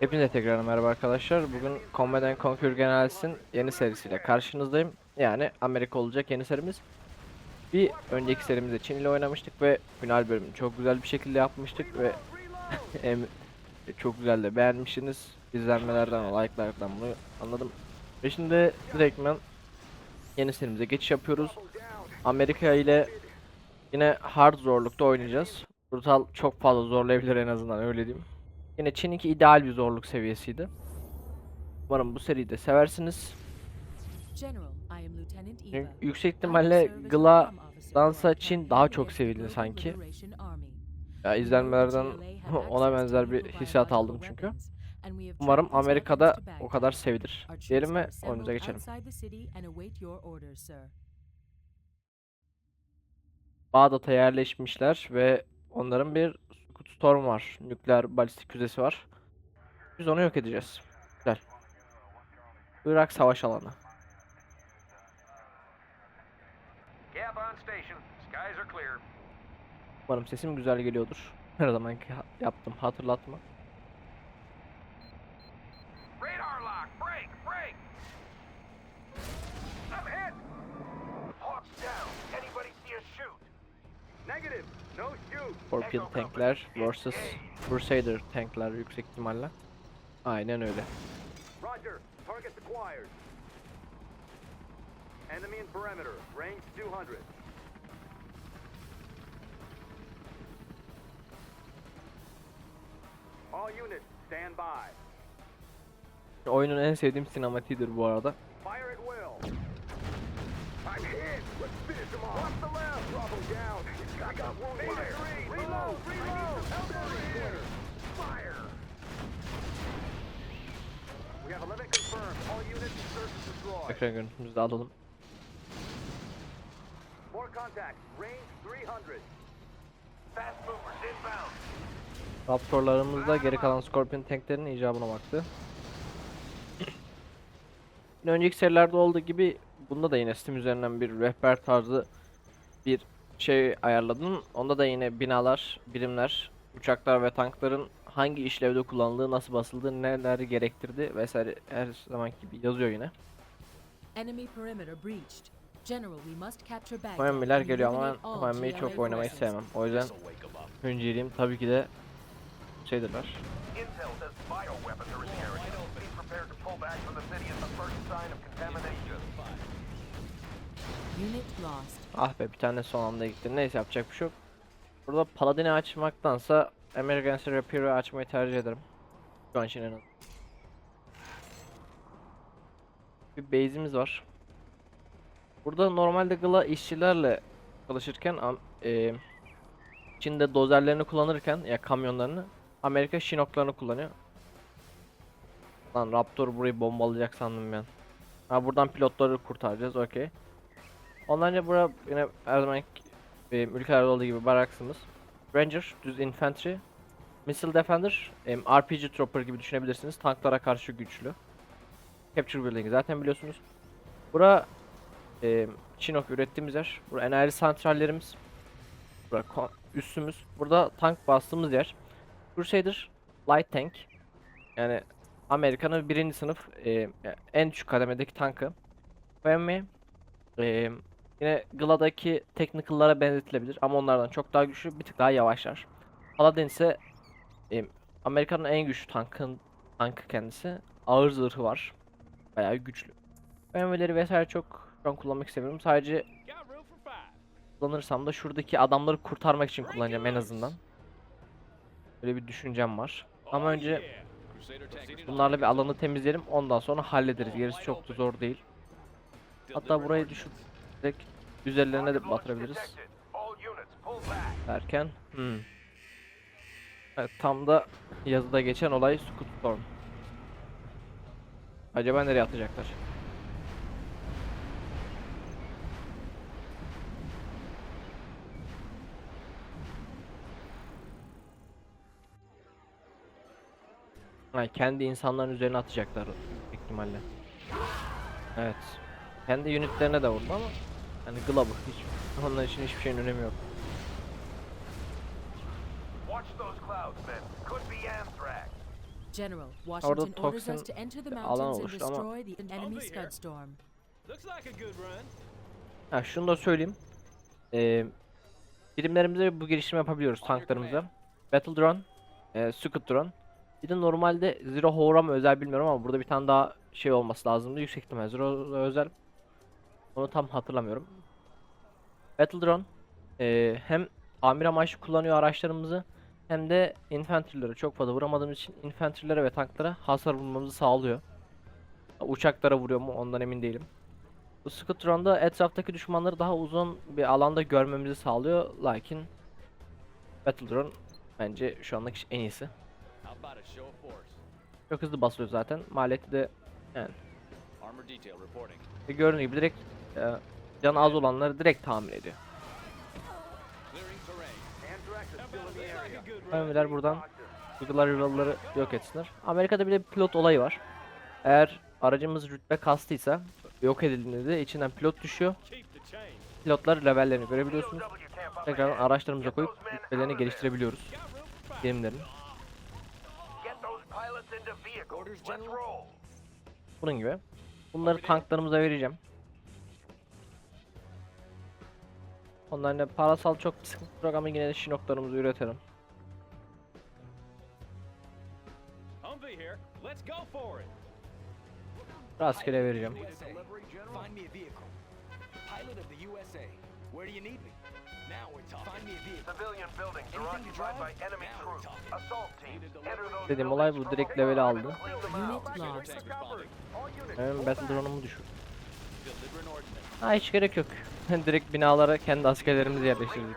Hepinize tekrar merhaba arkadaşlar. Bugün Command and Conquer Generals'in yeni serisiyle karşınızdayım. Yani Amerika olacak yeni serimiz. Bir önceki serimizde Çin ile oynamıştık ve final bölümünü çok güzel bir şekilde yapmıştık ve çok güzel de beğenmişsiniz. İzlenmelerden, like'lardan bunu anladım. Ve şimdi direktmen yeni serimize geçiş yapıyoruz. Amerika ile yine hard zorlukta oynayacağız. Brutal çok fazla zorlayabilir en azından öyle diyeyim. Yine Çin'inki ideal bir zorluk seviyesiydi. Umarım bu seriyi de seversiniz. Çünkü yüksek ihtimalle Gla dansa Çin daha çok sevildi sanki. Ya izlenmelerden ona benzer bir hissiyat aldım çünkü. Umarım Amerika'da o kadar sevilir. Diyelim ve oyunumuza geçelim. Bağdat'a yerleşmişler ve onların bir Storm var. Nükleer balistik füzesi var. Biz onu yok edeceğiz. Güzel. Irak savaş alanı. Umarım sesim güzel geliyordur. Her zamanki yaptım hatırlatma. Scorpion tankler vs Crusader tankler yüksek ihtimalle. Aynen öyle. Roger. Target acquired. Enemy in perimeter. Range 200. All units, stand by. Oyunun en sevdiğim sinematiğidir bu arada. Fire at will. Let's finish him off. Off the left. Bravo down. I got wound fire. Reload. Reload. Help over here. Fire. We have a limit confirmed. All units search and destroy. Ekran görüntümüzü alalım. More contacts. Range 300. Fast movers inbound. Raptorlarımız da geri kalan Scorpion tanklerinin icabına baktı. Önceki serilerde olduğu gibi bunda da yine Steam üzerinden bir rehber tarzı bir şey ayarladım. Onda da yine binalar, birimler, uçaklar ve tankların hangi işlevde kullanıldığı, nasıl basıldığı, neleri gerektirdi vesaire her zaman gibi yazıyor yine. Enemy perimeter breached. General, we must capture Baghdad Koyunmiler and geliyor ama Koyunmi'yi çok oynamayı sevmem. O yüzden önceliğim tabii ki de şeydirler. Intel says bioweapons are in the area. Be prepared to pull back from the city at the first sign of contamination. Unit lost. Ah be bir tane son anda gitti. Neyse yapacak bir şey yok. Burada Paladin'i açmaktansa American Rapier'i açmayı tercih ederim. Şu an için en. Bir base'imiz var. Burada normalde Gla işçilerle çalışırken e, Çin'de dozerlerini kullanırken ya kamyonlarını Amerika Chinook'larını kullanıyor. Lan Raptor burayı bombalayacak sandım ben. Ha buradan pilotları kurtaracağız okey. Ondan bura yine her zaman ülkelerde olduğu gibi baraksımız. Ranger, düz infantry, missile defender, RPG trooper gibi düşünebilirsiniz. Tanklara karşı güçlü. Capture building zaten biliyorsunuz. Bura em, Chinook ürettiğimiz yer. Bura enerji santrallerimiz. Bura üssümüz. Burada tank bastığımız yer. Crusader, light tank. Yani Amerika'nın birinci sınıf em, en düşük kademedeki tankı. FMI, Eee yine Gla'daki technical'lara benzetilebilir ama onlardan çok daha güçlü, bir tık daha yavaşlar. Paladin ise eee, Amerika'nın en güçlü tankın tankı kendisi. Ağır zırhı var. Bayağı güçlü. BMW'leri vesaire çok şu an kullanmak istemiyorum. Sadece kullanırsam da şuradaki adamları kurtarmak için kullanacağım en azından. Böyle bir düşüncem var. Ama önce bunlarla bir alanı temizleyelim. Ondan sonra hallederiz. Gerisi çok da zor değil. Hatta burayı düşüp direkt üzerlerine de batırabiliriz derken hmm. Evet, tam da yazıda geçen olay Scoot Storm. Acaba nereye atacaklar? Ha, kendi insanların üzerine atacaklar büyük ihtimalle. Evet. Kendi unitlerine de vurdu ama hani Glover hiç onlar için hiçbir şeyin önemi yok. Watch those clouds, men. Could be anthrax. General, Washington orders us toksin to enter the bir alan mountains and oluştu ama- destroy the enemy be here. Scud Storm. Looks like a good run. Ha şunu da söyleyeyim. Ee, birimlerimize bu geliştirme yapabiliyoruz tanklarımıza. Battle Drone, e, Scout Drone. Bir de normalde Zero Hover'a mı özel bilmiyorum ama burada bir tane daha şey olması lazımdı. Yüksek ihtimal Zero özel. Onu tam hatırlamıyorum. Battle Drone e, hem tamir amaçlı kullanıyor araçlarımızı hem de infantry'lere çok fazla vuramadığımız için infantry'lere ve tanklara hasar vurmamızı sağlıyor. Uçaklara vuruyor mu ondan emin değilim. Bu Scout Drone'da etraftaki düşmanları daha uzun bir alanda görmemizi sağlıyor. Lakin Battle Drone bence şu andaki en iyisi. Çok hızlı basılıyor zaten. Maliyeti de yani e, gördüğünüz gibi direkt e, canı az olanları direkt tamir ediyor. Mermiler buradan Uygular yolları yok etsinler. Amerika'da bir de bir pilot olayı var. Eğer aracımız rütbe kastıysa yok edildiğinde de içinden pilot düşüyor. Pilotlar levellerini görebiliyorsunuz. Tekrar araçlarımıza koyup rütbelerini geliştirebiliyoruz. Got Bunun gibi. Bunları tanklarımıza vereceğim. Onların da parasal çok yok ama yine de şinoklarımızı üretelim. Rastgele vereceğim. Where do you need me? Dediğim olay buildings bu, direkt and aldı. Hemen battle drone'umu düşür. Ha hiç gerek yok. Direkt binalara kendi askerlerimizi yerleştirdik.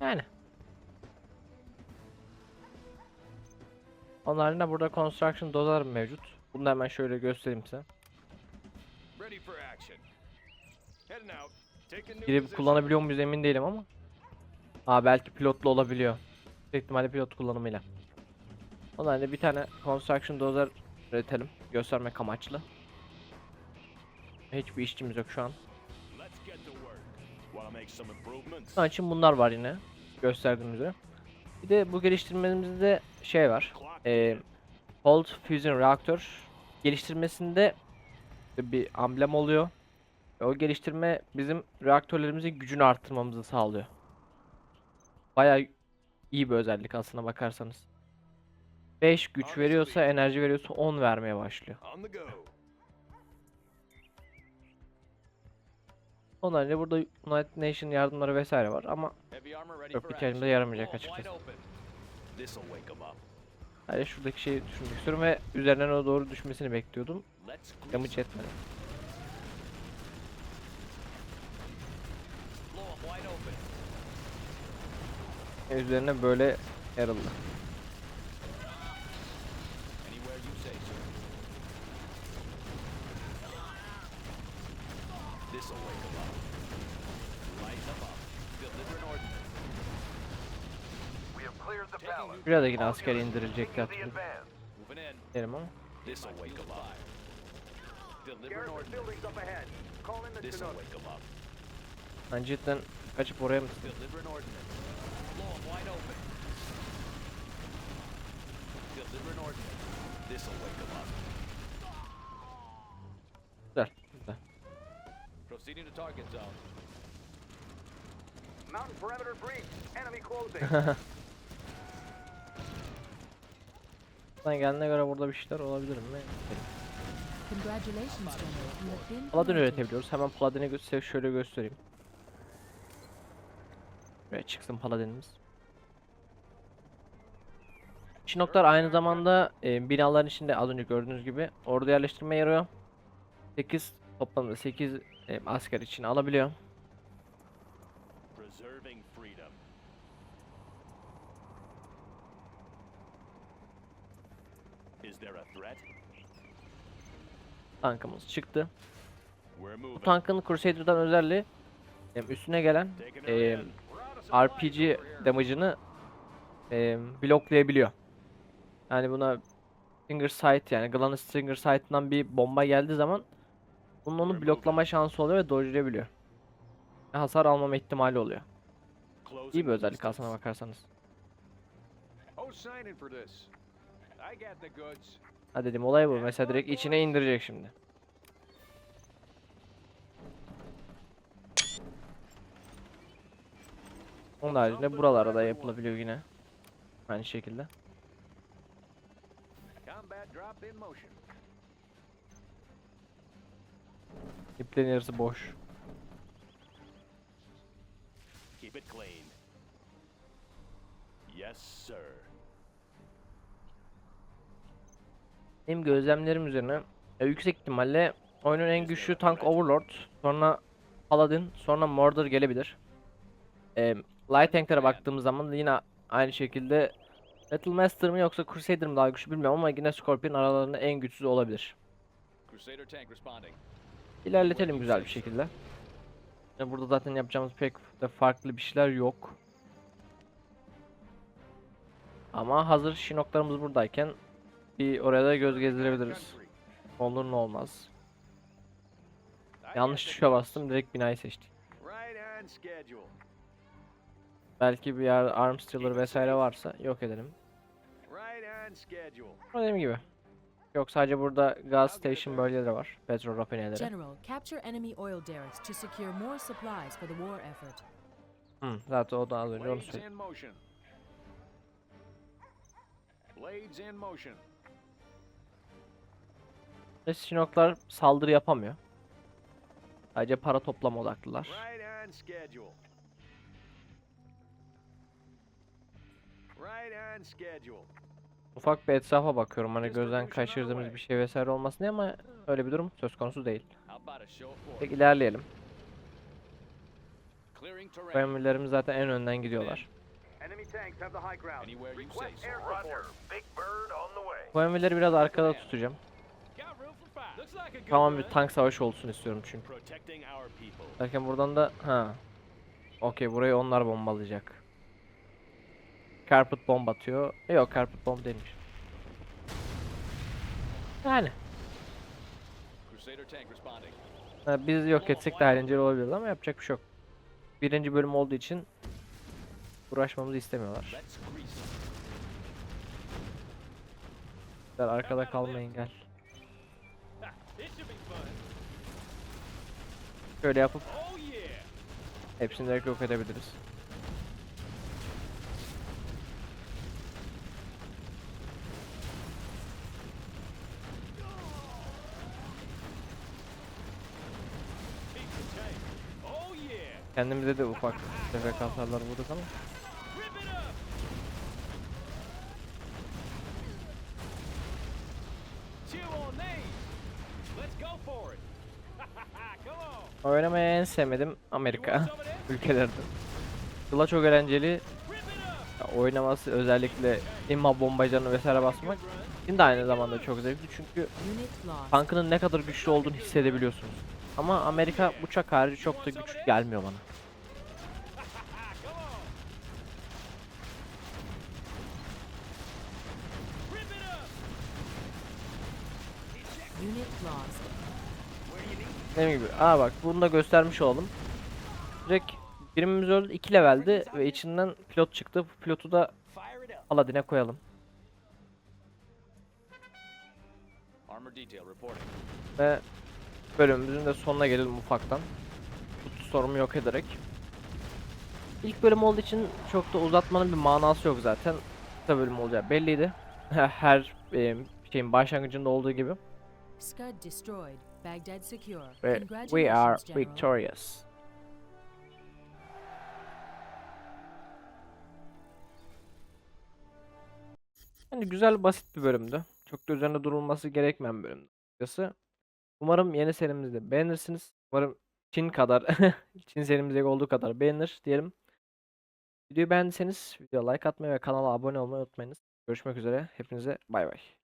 Yani. Onların da burada construction dozer mevcut. Bunu da hemen şöyle göstereyim size. Ready for action. Girip kullanabiliyor muyuz emin değilim ama. Aa belki pilotlu olabiliyor. Büyük ihtimalle pilot kullanımıyla. Ondan da bir tane construction dozer üretelim. Göstermek amaçlı. Hiçbir işçimiz yok şu an. Onun için bunlar var yine. Gösterdiğim üzere. Bir de bu geliştirmemizde şey var. Clock Ee, Cold Fusion Reaktör geliştirmesinde bir amblem oluyor. Ve o geliştirme bizim reaktörlerimizin gücünü arttırmamızı sağlıyor. Bayağı iyi bir özellik aslına bakarsanız. 5 güç veriyorsa, enerji veriyorsa 10 vermeye başlıyor. On the go. Onun haricinde burada United Nation yardımları vesaire var ama action. kelimde yaramayacak açıkçası. sadece şuradaki şeyi düşünmek istiyorum ve üzerinden o doğru düşmesini bekliyordum. Damage etmedi. Blow 'em wide open. Ve üzerine böyle yarıldı. Anywhere you say, sir. This'll wake 'em up. Light 'em up. Delivering ordnance. We have cleared the palace. Şuraya da yine asker indirilecekti The hatırlıyorum. advance. Moving in. Derim ama. This'll wake 'em up. Delivering Garrison ordnance. buildings up ahead. Call in the This'll Chinook. wake 'em up. Ben cidden kaçıp oraya mı. Blow 'em wide open. Delivering ordnance. This'll wake 'em up. Güzel, güzel. Proceeding to target zone. Mountain perimeter breach. Enemy closing. Sen geldiğine göre burada bir şeyler olabilir mi? Paladin üretebiliyoruz. Hemen Paladin'i şöyle göstereyim. Ve çıksın Paladin'imiz. Çinoklar aynı zamanda e, binaların içinde az önce gördüğünüz gibi ordu yerleştirmeye yarıyor. 8 toplamda 8 e, asker için alabiliyor. Tankımız çıktı. Bu tankın Crusader'dan özelliği e, üstüne gelen e, RPG damage'ını e, bloklayabiliyor. Yani buna Stinger Sight yani Glan's Stinger Sight'tan bir bomba geldiği zaman bunun onu bloklama şansı oluyor ve dodge'layabiliyor. Hasar almama ihtimali oluyor. İyi bir özellik aslına bakarsanız. Ha dedim olay bu. Mesela direkt içine indirecek şimdi. Onun haricinde buralarda da yapılabiliyor yine. Aynı şekilde. İplerin yarısı boş. Keep it clean. Yes, sir. Benim gözlemlerim üzerine e, yüksek ihtimalle oyunun en güçlü tank Overlord, sonra Paladin, sonra Mordor gelebilir. E, Light tanklere baktığımız zaman yine aynı şekilde Battle Master mı yoksa Crusader mı daha güçlü bilmiyorum ama yine Scorpion aralarında en güçsüz olabilir. İlerletelim güzel bir şekilde. E, burada zaten yapacağımız pek de farklı bir şeyler yok. Ama hazır Shinnoklarımız buradayken bir oraya da göz gezdirebiliriz. Olur ne olmaz. Yanlış tuşa bastım direkt binayı seçtik. Belki bir yer arms dealer vesaire varsa yok edelim. Ama dediğim gibi. Yok sadece burada gas station bölgeleri var. Petrol rafineleri. General, capture enemy oil derricks to secure more supplies for the war effort. Hı, zaten o da az önce onu motion. Ve Shinnoklar saldırı yapamıyor. Sadece para toplama odaklılar. Ufak bir etrafa bakıyorum hani gözden kaçırdığımız bir şey vesaire olmasın diye ama öyle bir durum söz konusu değil. Peki ilerleyelim. Emirlerimiz zaten en önden gidiyorlar. Bu emirleri biraz arkada tutacağım. Tamam bir tank savaşı olsun istiyorum çünkü. Derken buradan da ha. Okey burayı onlar bombalayacak. Carpet bomb atıyor. Yok carpet bomb değilmiş. Yani ha, biz yok etsek de eğlenceli olabilir ama yapacak bir şey yok. Birinci bölüm olduğu için uğraşmamızı istemiyorlar. Sizler arkada kalmayın gel. Şöyle yapıp Oh hepsini direkt yok edebiliriz. Keep the tank. Oh yeah. Kendimize de ufak tefek hasarlar vurduk ama. Oynamayı en sevmedim Amerika ülkelerden. Sıla çok eğlenceli. Ya oynaması özellikle imha bombacılarını vesaire basmak. Şimdi de aynı zamanda çok zevkli çünkü tankının ne kadar güçlü olduğunu hissedebiliyorsunuz. Ama Amerika uçak harici çok da güçlü gelmiyor bana. Dediğim gibi. Aa bak bunu da göstermiş olalım. Direkt birimimiz öldü. 2 leveldi ve içinden pilot çıktı. Bu pilotu da. Paladin'e koyalım. Ve bölümümüzün de sonuna gelelim ufaktan. Bu sorumu yok ederek. İlk bölüm olduğu için çok da uzatmanın bir manası yok zaten. Kısa bölüm olacağı belliydi. Her e, şeyin başlangıcında olduğu gibi. Ve we are victorious. Yani güzel basit bir bölümdü. Çok da üzerinde durulması gerekmeyen bir bölümdü. açıkçası. Umarım yeni serimizi de beğenirsiniz. Umarım Çin kadar, Çin serimizdeki olduğu kadar beğenir diyelim. Videoyu beğendiyseniz videoya like atmayı ve kanala abone olmayı unutmayınız. Görüşmek üzere. Hepinize bay bay.